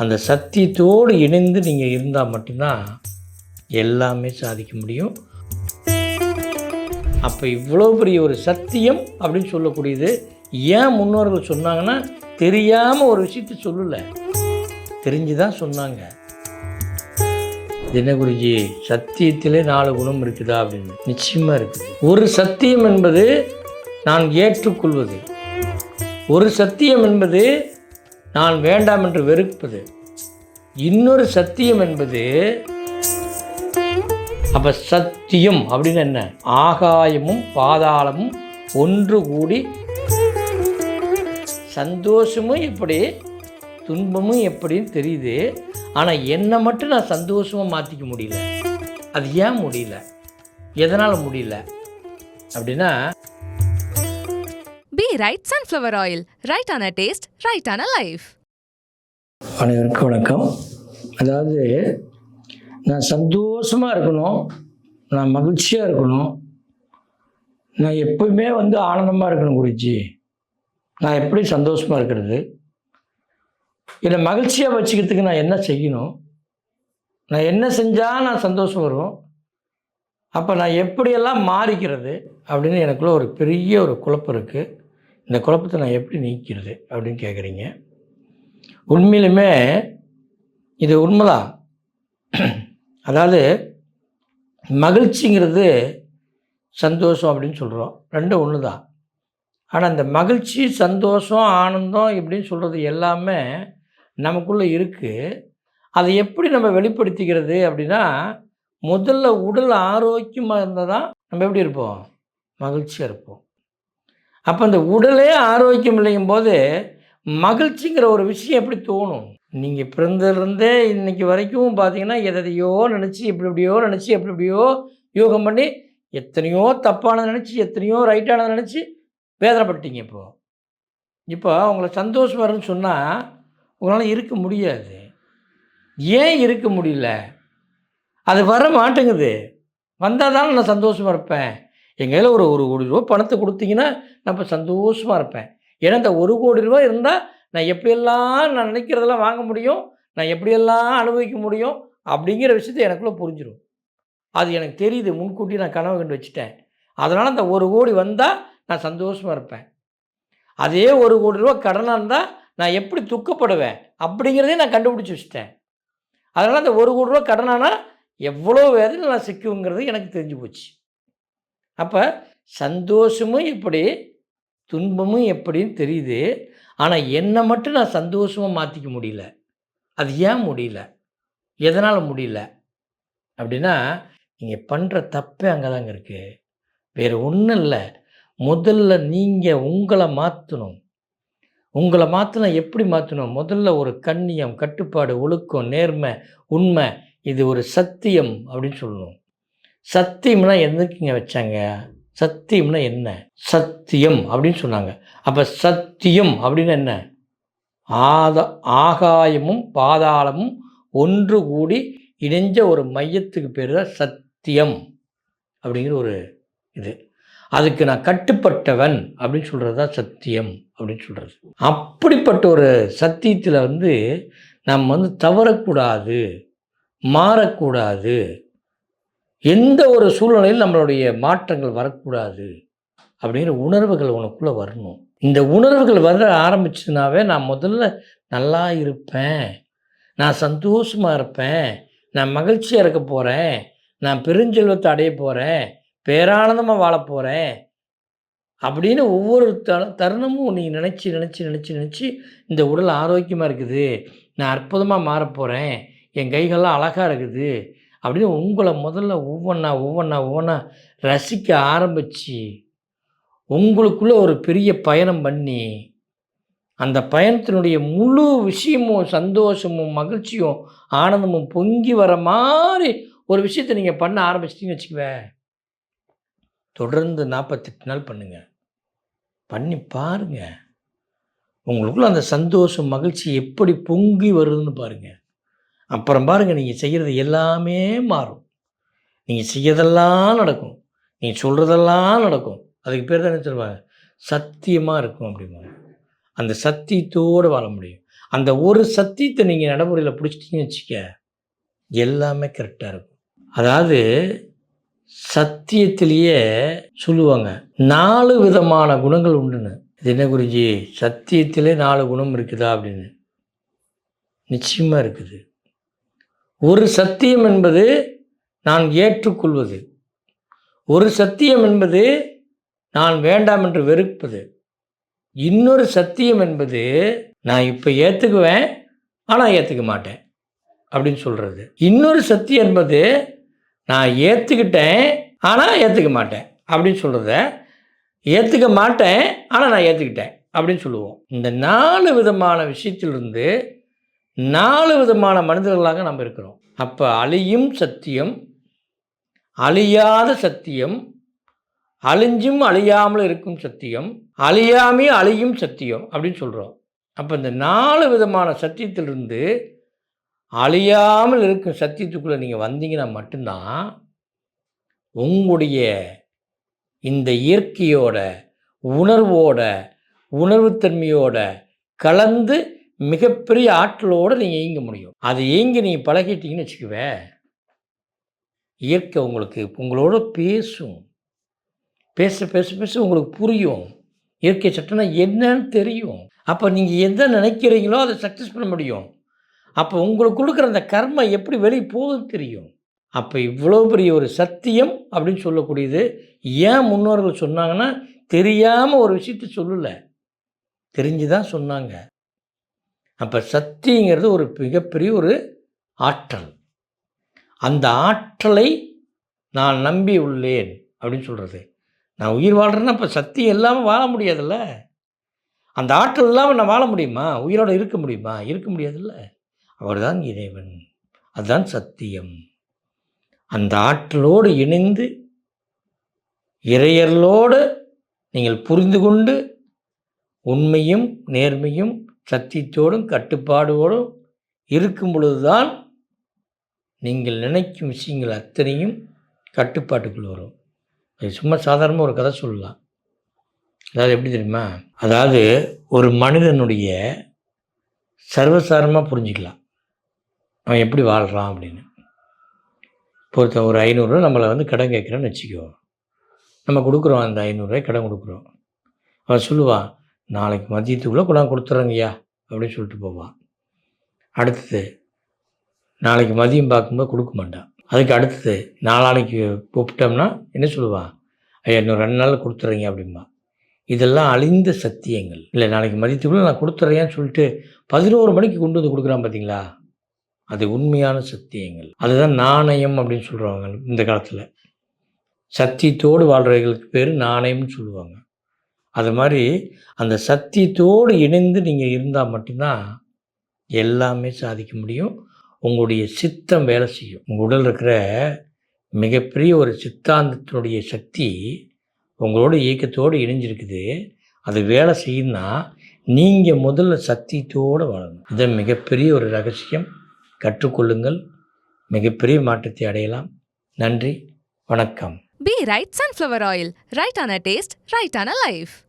அந்த சத்தியத்தோடு இணைந்து நீங்கள் இருந்தால் மட்டும்தான் எல்லாமே சாதிக்க முடியும். அப்போ இவ்வளோ பெரிய ஒரு சத்தியம் அப்படின்னு சொல்லக்கூடியது ஏன் முன்னோர்கள் சொன்னாங்கன்னா தெரியாமல் ஒரு விஷயத்தை சொல்லலை. தெரிஞ்சு தான் சொன்னாங்க தினகுருஜி சத்தியத்திலே நாலு குணம் இருக்குதா அப்படின்னு. நிச்சயமாக இருக்குது. ஒரு சத்தியம் என்பது நான் ஏற்றுக்கொள்வது. ஒரு சத்தியம் என்பது நான் வேண்டாம் என்று வெறுப்பது இன்னொரு சத்தியம் என்பது அப்போ சத்தியம் அப்படின்னு என்ன? ஆகாயமும் பாதாளமும் ஒன்று கூடி சந்தோஷமும் எப்படி துன்பமும் எப்படின்னு தெரியுது. ஆனால் என்னை மட்டும் நான் சந்தோஷமாக மாற்றிக்க முடியல. அது ஏன் முடியல? எதனால் முடியல? அப்படின்னா ரைட் சன்ஃப்ளவர் ஆயில் ரைட்டான டேஸ்ட் ரைட்டான லைஃப் அனைவருக்கும் வணக்கம். அதாவது நான் சந்தோஷமாக இருக்கணும். நான் மகிழ்ச்சியாக இருக்கணும். நான் எப்பவுமே வந்து ஆனந்தமாக இருக்கணும் குருஜி. நான் எப்படி சந்தோஷமாக இருக்கிறது? என்னை மகிழ்ச்சியாக வச்சுக்கிறதுக்கு நான் என்ன செய்யணும்? நான் என்ன செஞ்சால் நான் சந்தோஷம் வரும்? அப்போ நான் எப்படியெல்லாம் மாறிக்கிறது? அப்படின்னு எனக்குள்ள ஒரு பெரிய ஒரு குழப்பம் இருக்குது இந்த குழப்பத்தை நான் எப்படி நீக்கிறது அப்படின்னு கேட்குறீங்க உண்மையிலுமே இது உண்மைதான். அதாவது மகிழ்ச்சிங்கிறது சந்தோஷம் அப்படின்னு சொல்கிறோம் ரெண்டும் ஒன்று தான் ஆனால் இந்த மகிழ்ச்சி சந்தோஷம் ஆனந்தம் இப்படின்னு சொல்கிறது எல்லாமே நமக்குள்ளே இருக்குது அதை எப்படி நம்ம வெளிப்படுத்திக்கிறது அப்படின்னா முதல்ல உடல் ஆரோக்கியமாக இருந்தால் தான் நம்ம எப்படி இருப்போம்? மகிழ்ச்சியாக இருப்போம். அப்போ இந்த உடலே ஆரோக்கியம் இல்லைங்கும் போது மகிழ்ச்சிங்கிற ஒரு விஷயம் எப்படி தோணும்? நீங்கள் பிறந்ததுலேருந்தே இன்றைக்கி வரைக்கும் பார்த்தீங்கன்னா எதையோ நினச்சி எப்படி இப்படியோ நினச்சி எப்படி இப்படியோ யோகம் பண்ணி எத்தனையோ தப்பானதை நினச்சி எத்தனையோ ரைட்டானதை நினச்சி வேதனைப்பட்டீங்க இப்போது இப்போ உங்களை சந்தோஷம் வரும்னு சொன்னால் உங்களால் இருக்க முடியாது. ஏன் இருக்க முடியல? அது வர மாட்டேங்குது. வந்தால் தானே நான் சந்தோஷமாக இருப்பேன். எங்கள் கையில் ஒரு ஒரு கோடி ரூபா பணத்தை கொடுத்தீங்கன்னா நான் இப்போ சந்தோஷமாக இருப்பேன். ஏன்னா இந்த ஒரு கோடி ரூபா இருந்தால் நான் எப்படியெல்லாம் நான் நினைக்கிறதெல்லாம் வாங்க முடியும் நான் எப்படியெல்லாம் அனுபவிக்க முடியும் அப்படிங்கிற விஷயத்த எனக்குள்ளே புரிஞ்சிடும் அது எனக்கு தெரியுது முன்கூட்டி நான் கனவு கண்டு வச்சுட்டேன். அதனால் அந்த ஒரு கோடி வந்தால் நான் சந்தோஷமாக இருப்பேன். அதே ஒரு கோடி ரூபா கடனாக இருந்தால் நான் எப்படி துக்கப்படுவேன் அப்படிங்கிறதே நான் கண்டுபிடிச்சி வச்சுட்டேன். அதனால் அந்த ஒரு கோடி ரூபா கடனானால் எவ்வளோ வேதனை நான் சிக்குங்கிறது எனக்கு தெரிஞ்சு போச்சு. அப்போ சந்தோஷமும் எப்படி துன்பமும் எப்படின்னு தெரியுது. ஆனால் என்னை மட்டும் நான் சந்தோஷமாக மாற்றிக்க முடியல. அது ஏன் முடியல? எதனால் முடியல? அப்படின்னா நீங்கள் பண்ணுற தப்பே அங்கே தாங்க இருக்குது வேறு ஒன்றும் இல்லை. முதல்ல நீங்கள் உங்களை மாற்றணும் உங்களை மாற்றினா எப்படி மாற்றணும் முதல்ல ஒரு கண்ணியம் கட்டுப்பாடு ஒழுக்கம் நேர்மை உண்மை இது ஒரு சத்தியம் அப்படின்னு சொல்லணும். சத்தியம்னா எதுக்குங்க வச்சாங்க? சத்தியம்னா என்ன? சத்தியம் அப்படின்னு சொன்னாங்க. அப்போ சத்தியம் அப்படின்னு என்ன? ஆத ஆகாயமும் பாதாளமும் ஒன்று கூடி இணைஞ்ச ஒரு மையத்துக்கு பேர் தான் சத்தியம் அப்படிங்கிற ஒரு இது. அதுக்கு நான் கட்டுப்பட்டவன் அப்படின்னு சொல்கிறது தான் சத்தியம் அப்படின்னு சொல்கிறது அப்படிப்பட்ட ஒரு சத்தியத்தில் வந்து நம்ம வந்து தவறக்கூடாது மாறக்கூடாது எந்த ஒரு சூழ்நிலையில் நம்மளுடைய மாற்றங்கள் வரக்கூடாது அப்படிங்கிற உணர்வுகள் உனக்குள்ளே வரணும். இந்த உணர்வுகள் வர ஆரம்பிச்சதுனாவே நான் முதல்ல நல்லா இருப்பேன். நான் சந்தோஷமாக இருப்பேன். நான் மகிழ்ச்சியாக இருக்க போகிறேன் நான் பெருஞ்செல்வத்தை அடைய போகிறேன் பேரானந்தமாக வாழ போகிறேன் அப்படின்னு ஒவ்வொரு த தருணமும் நீ நினச்சி நினச்சி நினச்சி நினச்சி இந்த உடல் ஆரோக்கியமாக இருக்குது. நான் அற்புதமாக மாறப் போகிறேன் என் கைகள்லாம் அழகாக இருக்குது. அப்படின்னு உங்களை முதல்ல ஒவ்வொன்றா ஒவ்வொன்றா ஒவ்வொன்றா ரசிக்க ஆரம்பித்து உங்களுக்குள்ளே ஒரு பெரிய பயணம் பண்ணி அந்த பயணத்தினுடைய முழு விஷயமும் சந்தோஷமும் மகிழ்ச்சியும் ஆனந்தமும் பொங்கி வர மாதிரி ஒரு விஷயத்தை நீங்கள் பண்ண ஆரம்பிச்சிட்டிங்கன்னு வச்சுக்குவேன் தொடர்ந்து நாற்பத்தெட்டு நாள் பண்ணுங்கள் பண்ணி பாருங்க. உங்களுக்குள்ள அந்த சந்தோஷம் மகிழ்ச்சி எப்படி பொங்கி வருதுன்னு பாருங்கள் அப்புறம் பாருங்கள் நீங்கள் செய்கிறது எல்லாமே மாறும். நீங்கள் செய்யறதெல்லாம் நடக்கும். நீங்கள் சொல்கிறதெல்லாம் நடக்கும். அதுக்கு பேர் தான் என்ன சொல்லுவாங்க சத்தியமாக இருக்கும் அப்படிம்பாங்க. அந்த சத்தியத்தோடு வாழ முடியும். அந்த ஒரு சத்தியத்தை நீங்கள் நடைமுறையில் பிடிச்சிட்டிங்கன்னு வச்சுக்க எல்லாமே கரெக்டாக இருக்கும். அதாவது சத்தியத்திலேயே சொல்லுவாங்க நாலு விதமான குணங்கள் உண்டுன்னு. இது என்ன குருஜி? சத்தியத்திலே நாலு குணம் இருக்குதா அப்படின்னு. நிச்சயமாக இருக்குது. ஒரு சத்தியம் என்பது நான் ஏற்றுக்கொள்வது. ஒரு சத்தியம் என்பது நான் வேண்டாம் என்று வெறுப்பது. இன்னொரு சத்தியம் என்பது நான் இப்போ ஏற்றுக்குவேன் ஆனால் ஏற்றுக்க மாட்டேன் அப்படின்னு சொல்கிறது இன்னொரு சத்தியம் என்பது நான் ஏற்றுக்கிட்டேன் ஆனால் ஏற்றுக்க மாட்டேன் அப்படின்னு சொல்கிறத ஏற்றுக்க மாட்டேன் ஆனால் நான் ஏற்றுக்கிட்டேன் அப்படின்னு சொல்லுவோம். இந்த நாலு விதமான விஷயத்திலிருந்து நாலு விதமான மனிதர்களாக நம்ம இருக்கிறோம். அப்போ அழியும் சத்தியம் அழியாத சத்தியம் அழிஞ்சும் அழியாமல் இருக்கும் சத்தியம் அழியாமே அழியும் சத்தியம் அப்படின்னு சொல்கிறோம் அப்போ இந்த நாலு விதமான சத்தியத்திலிருந்து அழியாமல் இருக்கும் சத்தியத்துக்குள்ளே நீங்கள் வந்தீங்கன்னா மட்டும்தான் உங்களுடைய இந்த இயற்கையோட உணர்வோட உணர்வுத்தன்மையோட கலந்து மிகப்பெரிய ஆற்றலோடு நீங்கள் இயங்க முடியும். அது இயங்கி நீங்கள் பழகிட்டீங்கன்னு வச்சுக்குவே இயற்கை உங்களுக்கு உங்களோட பேசும். பேச பேச பேச உங்களுக்கு புரியும். இயற்கை சட்டம்னா என்னன்னு தெரியும். அப்போ நீங்கள் எதை நினைக்கிறீங்களோ அதை சக்ஸஸ் பண்ண முடியும். அப்போ உங்களுக்கு கொடுக்குற அந்த கர்ம எப்படி வெளியே போகுதுன்னு தெரியும். அப்போ இவ்வளோ பெரிய ஒரு சத்தியம் அப்படின்னு சொல்லக்கூடியது ஏன் முன்னோர்கள் சொன்னாங்கன்னா தெரியாமல் ஒரு விஷயத்த சொல்லலை. தெரிஞ்சு தான் சொன்னாங்க. அப்போ சக்திங்கிறது ஒரு மிகப்பெரிய ஒரு ஆற்றல். அந்த ஆற்றலை நான் நம்பி உள்ளேன் அப்படின்னு சொல்கிறது நான் உயிர் வாழ்கிறேன்னா இப்போ சக்தி இல்லாமல் வாழ முடியாதுல்ல? அந்த ஆற்றல் இல்லாமல் நான் வாழ முடியுமா? உயிரோடு இருக்க முடியுமா? இருக்க முடியாதுல்ல? அவர்தான் இறைவன். அதுதான் சத்தியம். அந்த ஆற்றலோடு இணைந்து இறையர்களோடு நீங்கள் புரிந்து கொண்டு உண்மையும் நேர்மையும் சத்தியத்தோடும் கட்டுப்பாடோடும் இருக்கும் பொழுதுதான் நீங்கள் நினைக்கும் விஷயங்கள் அத்தனையும் கட்டுப்பாட்டுக்குள் வரும். அது சும்மா சாதாரணமாக ஒரு கதை சொல்லலாம். அதாவது எப்படி தெரியுமா? அதாவது ஒரு மனிதனுடைய சர்வசாரமாக புரிஞ்சுக்கலாம். அவன் எப்படி வாழ்கிறான் அப்படின்னு. பொறுத்த ஒரு ஐநூறுரூவா நம்மளை வந்து கடன் கேட்குறேன்னு வச்சுக்கோ. நம்ம கொடுக்குறோம் அந்த ஐநூறுரூவாய் கடன் கொடுக்குறோம். அவன் சொல்லுவான் நாளைக்கு மதியத்துக்குள்ளே கொண்டாந்து கொடுத்துட்றேங்கய்யா அப்படின்னு சொல்லிட்டு போவான் அடுத்தது நாளைக்கு மதியம் பார்க்கும்போது கொடுக்க மாட்டான் அதுக்கு அடுத்தது நாளானைக்கு கூப்பிட்டோம்னா என்ன சொல்லுவான் ஐயா இன்னும் ரெண்டு நாளில் கொடுத்துட்றீங்க அப்படிம்பா. இதெல்லாம் அழிந்த சத்தியங்கள். இல்லை நாளைக்கு மதியத்துக்குள்ளே நான் கொடுத்துட்றேன்னு சொல்லிட்டு பதினோரு மணிக்கு கொண்டு வந்து கொடுக்குறான் பார்த்தீங்களா? அது உண்மையான சத்தியங்கள். அதுதான் நாணயம் அப்படின்னு சொல்கிறாங்க இந்த காலத்தில். சத்தியத்தோடு வாழ்கிறவர்களுக்கு பேர் நாணயம்னு சொல்லுவாங்க. அது மாதிரி அந்த சத்தியத்தோடு இணைந்து நீங்கள் இருந்தால் மட்டும்தான் எல்லாமே சாதிக்க முடியும். உங்களுடைய சித்தம் வேலை செய்யும். உங்கள் உடல் இருக்கிற மிகப்பெரிய ஒரு சித்தாந்தத்தினுடைய சக்தி உங்களோட இயக்கத்தோடு இணைஞ்சிருக்குது. அது வேலை செய்யணும்னா நீங்கள் முதல்ல சத்தியத்தோடு வாழணும். இதை மிகப்பெரிய ஒரு ரகசியம். கற்றுக்கொள்ளுங்கள். மிகப்பெரிய மாற்றத்தை அடையலாம். நன்றி. வணக்கம். Be right sunflower oil. Right on a taste, right on a life.